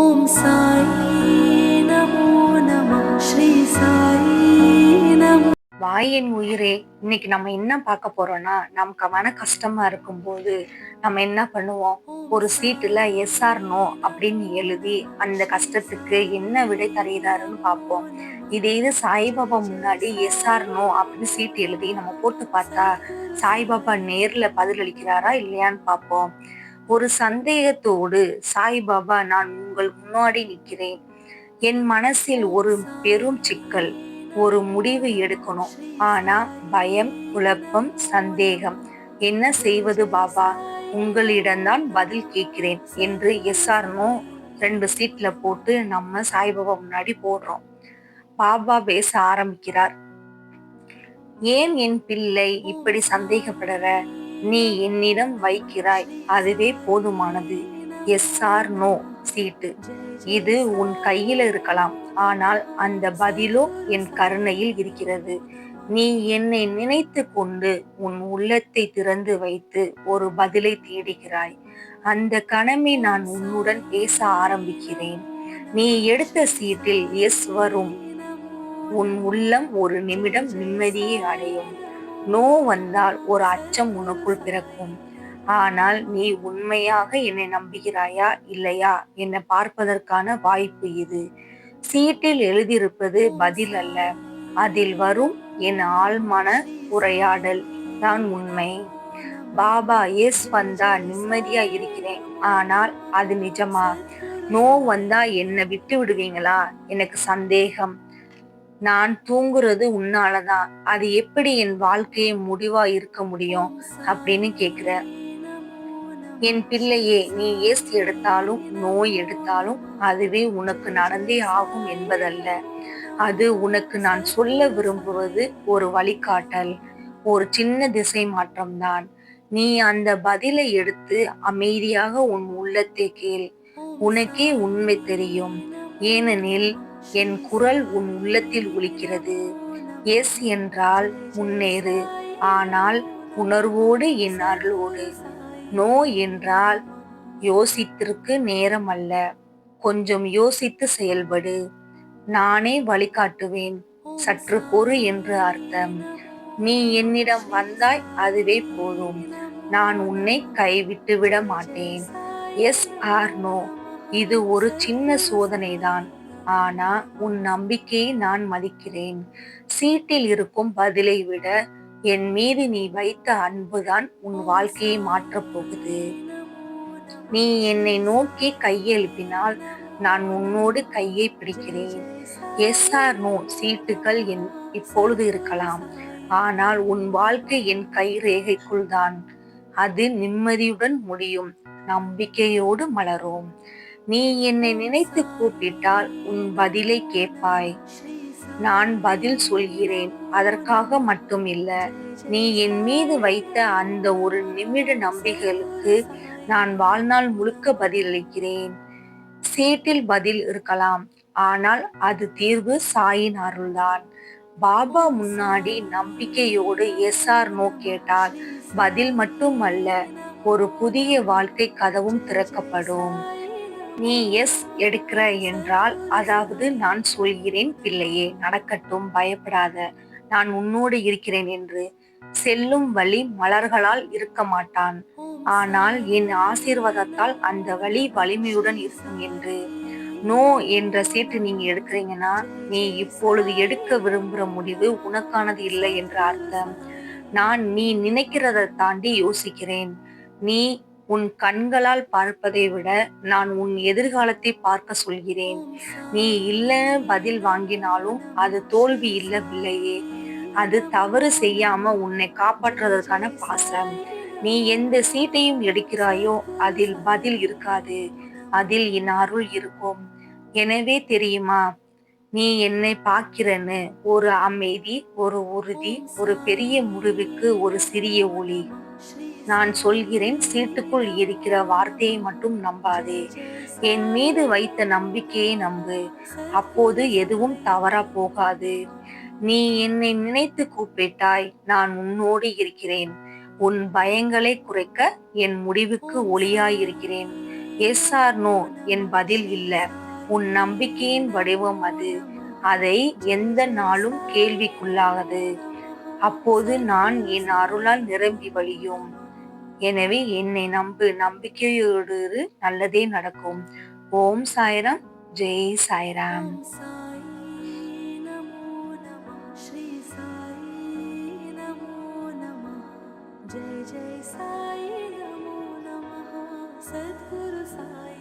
ஓம் சாயி நமோ நம ஸ்ரீ சாயி நமோ வாயின் உயிரே இன்னைக்கு நம்ம என்ன பார்க்க போறோம்னா நமக்கு மன கஷ்டமா இருக்கும்போது நம்ம என்ன பண்ணுவோம்? ஒரு சீட்டுல எஸ்ஆர் நோ அப்படின்னு எழுதி அந்த கஷ்டத்துக்கு என்ன விடை தருகிறாருன்னு பார்ப்போம். இதே இது சாய்பாபா முன்னாடி எஸ்ஆர் நோ அப்படின்னு சீட் எழுதி நம்ம போட்டு பார்த்தா சாய்பாபா நேர்ல பதிலளிக்கிறாரா இல்லையான்னு பார்ப்போம். ஒரு சந்தேகத்தோடு சாய்பாபா நான் உங்கள் முன்னாடி நிற்கிறேன். என் மனசில் ஒரு பெரும் சிக்கல் ஒரு முடிவு எடுக்கணும். ஆனா பயம் குழப்பம் சந்தேகம். என்ன செய்வது பாபா? உங்களிடம்தான் பதில் கேட்கிறேன் என்று எஸ்ஆர்னோ ரெண்டு சீட்ல போட்டு நம்ம சாய்பாபா முன்னாடி போடுறோம். பாபா பேச ஆரம்பிக்கிறார். ஏன் என் பிள்ளை இப்படி சந்தேகப்படுற? நீ என்னிடம் வைக்கிறாய். அதுவே போதுமானது. Yes or no. சீட்டு. இது உன் கையில் இருக்கலாம். ஆனால் அந்த பதிலோ என் கருணையில் இருக்கிறது. நீ என்னை நினைத்து கொண்டு உன் உள்ளத்தை திறந்து வைத்து ஒரு பதிலை தேடுகிறாய். அந்த கணமே நான் உன்னுடன் பேச ஆரம்பிக்கிறேன். நீ எடுத்த சீட்டில் எஸ் வரும். உன் உள்ளம் ஒரு நிமிடம் நிம்மதியை அடையும். நோ வந்தால் ஒரு அச்சம் உனக்குள் பிறக்கும். ஆனால் நீ உண்மையாக என்னை நம்புகிறாயா இல்லையா என்னை பார்ப்பதற்கான வாய்ப்பு இது. சீட்டில் எழுதியிருப்பது பதில் அல்ல. அதில் வரும் என் ஆழ்மன உரையாடல் தான் உண்மை. பாபா எஸ் வந்தா நிம்மதியா இருக்கிறேன். ஆனால் அது நிஜமா? நோ வந்தா என்னை விட்டு விடுவீங்களா எனக்கு சந்தேகம். நான் தூங்குறது உன்னாலதான் அது எப்படி என் வாழ்க்கையை முடிவா இருக்க முடியும் அப்படின்னு கேக்குற என் பிள்ளையே நீ ஏசி எடுத்தாலும் நோய் எடுத்தாலும் அதுவே உனக்கு நடந்தே ஆகும் என்பதல்ல. அது உனக்கு நான் சொல்ல விரும்புவது ஒரு வழிகாட்டல் ஒரு சின்ன திசை மாற்றம்தான். நீ அந்த பதிலை எடுத்து அமைதியாக உன் உள்ளத்தை கேள். உனக்கே உண்மை தெரியும். ஏனெனில் என் குரல் உன் உள்ளத்தில் ஒலிக்கிறது. எஸ் என்றால் முன்னேறு ஆனால் உணர்வோடு என் அருளோடு. நோ என்றால் யோசித்திற்கு நேரம் அல்ல. கொஞ்சம் யோசித்து செயல்படு. நானே வழிகாட்டுவேன் சற்று பொறு என்று அர்த்தம். நீ என்னிடம் வந்தாய் அதுவே போதும். நான் உன்னை கைவிட்டு விட மாட்டேன். எஸ் ஆர் நோ இது ஒரு சின்ன சோதனைதான். ஆனா உன் நம்பிக்கையை நான் மதிக்கிறேன். சீட்டில் இருக்கும் பதிலை விட என் மீது நீ வைத்த அன்புதான் உன் வாழ்க்கையை மாற்றப் போகுது. நீ என்னை நோக்கி கையெழுப்பினால் நான் உன்னோடு கையை பிடிக்கிறேன். எஸ் ஆர் நோ சீட்டுகள் என் இப்பொழுது இருக்கலாம். ஆனால் உன் வாழ்க்கை என் கை ரேகைக்குள் தான். அது நிம்மதியுடன் முடியும். நம்பிக்கையோடு மலரும். நீ என்னை நினைத்து கூப்பிட்டால் உன் பதிலை கேட்பாய். நான் பதில் சொல்கிறேன் அதற்காக மட்டும் இல்ல நீ என் மீது வைத்த அந்த ஒரு நிமிட நம்பிக்கைகளுக்கு நான் வாழ்நாள் முழுக்க பதிலளிக்கிறேன். சீட்டில் பதில் இருக்கலாம் ஆனால் அது தீர்வு சாயின் அருள்தான். பாபா முன்னாடி நம்பிக்கையோடு எஸ் ஆர் நோ கேட்டால் பதில் மட்டும் அல்ல ஒரு புதிய வாழ்க்கை கதவும் திறக்கப்படும். நீ எஸ் எடுக்கிற என்றால் அதாவது நான் சொல்கிறேன் பிள்ளையே நடக்கட்டும் பயப்படாத. நான் உன்னோடு இருக்கிறேன் என்று செல்லும் வழி மலர்களால் இருக்க மாட்டான். ஆனால் என் ஆசீர்வாதத்தால் அந்த வழி வலிமையுடன் இருக்கும் என்று. நோ என்ற சீட்டு நீங்க எடுக்கிறீங்கன்னா நீ இப்பொழுது எடுக்க விரும்புகிற முடிவு உனக்கானது இல்லை என்ற அர்த்தம். நான் நீ நினைக்கிறத தாண்டி யோசிக்கிறேன். நீ உன் கண்களால் பார்ப்பதை விட நான் உன் எதிர்காலத்தை பார்க்க சொல்கிறேன். நீ இல்லை பதில் வாங்கினாலும் அது தோல்வி இல்லவில்லையே. அது தவறு செய்யாம உன்னை காப்பாற்றுவதற்கான பாசம். நீ எந்த சீட்டையும் எடுக்கிறாயோ அதில் பதில் இருக்காது. அதில் என் அருள் இருக்கும். எனவே தெரியுமா? நீ என்னை பார்க்கிறன்னு. ஒரு அமைதி ஒரு உறுதி ஒரு பெரிய முடிவுக்கு ஒரு சிறிய ஒளி. நான் சொல்கிறேன் சீட்டுக்குள் இருக்கிற வார்த்தையை மட்டும் நம்பாதே. என் மீது வைத்த நம்பிக்கையை நம்பு. அப்போது எதுவும் தவறா போகாது. நீ என்னை நினைத்து கூப்பிட்டாய் நான் உன்னோடு இருக்கிறேன். உன் பயங்களை குறைக்க என் முடிவுக்கு ஒளியாயிருக்கிறேன். எஸ் ஆர் நோ என் பதில் இல்ல. உன் நம்பிக்கையின் வடிவம் அது. அதை எந்த நாளும் கேள்விக்குள்ளாகாது. அப்போது நான் என் அருளால் நிரம்பி வழியும். எனவே என்னை நம்பு நம்பிக்கையோடு இரு, நல்லதே நடக்கும் ஓம் சாய்ராம் ஜெய் சாய்ராம் ॐ साई नमो नमः श्री साई नमो नमः जय जय साई नमो नमः सद्गुरु साई